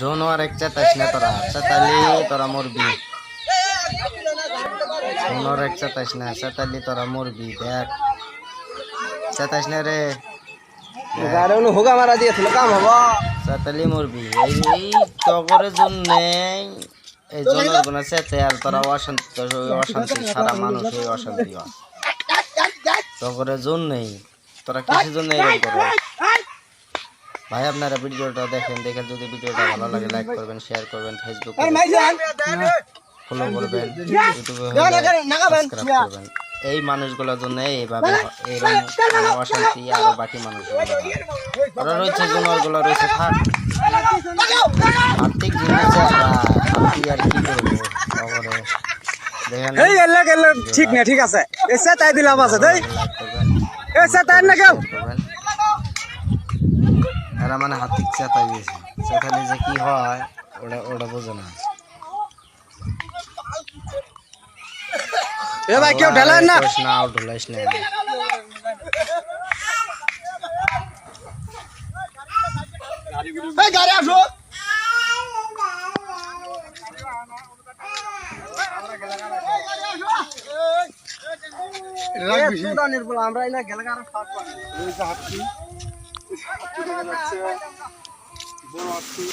জোনোয়ার এক চেতাইস না তোরা চেতালি তোরা মরবি। জোনোয়ার এক চেতাইস না চেতালি তোরা মরবি দেখ। চেতাইস না রে। হোগা মারা দিয়েছিল কাম হব। চেতালি মরবি। এই তগরের জন্য এই জনের গুণা চেতে আর তোরা অশান্তি অশান্তি সারা মানুষ ওই অশান্তি তগরের জন্যই তোরা কিসের জন্য এরকম করো ভাই আপনারা ভিডিওটা দেখেন দেখে যদি ভিডিওটা ভালো লাগে লাইক করবেন শেয়ার করবেন ফেসবুকে ফলো করবেন। ইউটিউবে করবেন এই মানুষগুলোর জন্য এইভাবে এইরকম অশান্তি আরও বাকি মানুষগুলো ওরা রয়েছে জোনারগুলো রয়েছে থাক। আর্থিক জিনিস আর কি করব? খবরে। দেখেন। এই এলে গেলে ঠিক না ঠিক আছে। এসে তাই দিলাম আছে তাই এসে তাই না কেউ? এরা মানে হাতিক চেতা দিয়েছে চেতালে যে কি হয় ওটা ওটা বোঝে না। এ ভাই কেউ ঢেলায় না? না ঢুলাইস না গাড়ি আসো। আমরা গেলে কারও খাওয়া পাবো।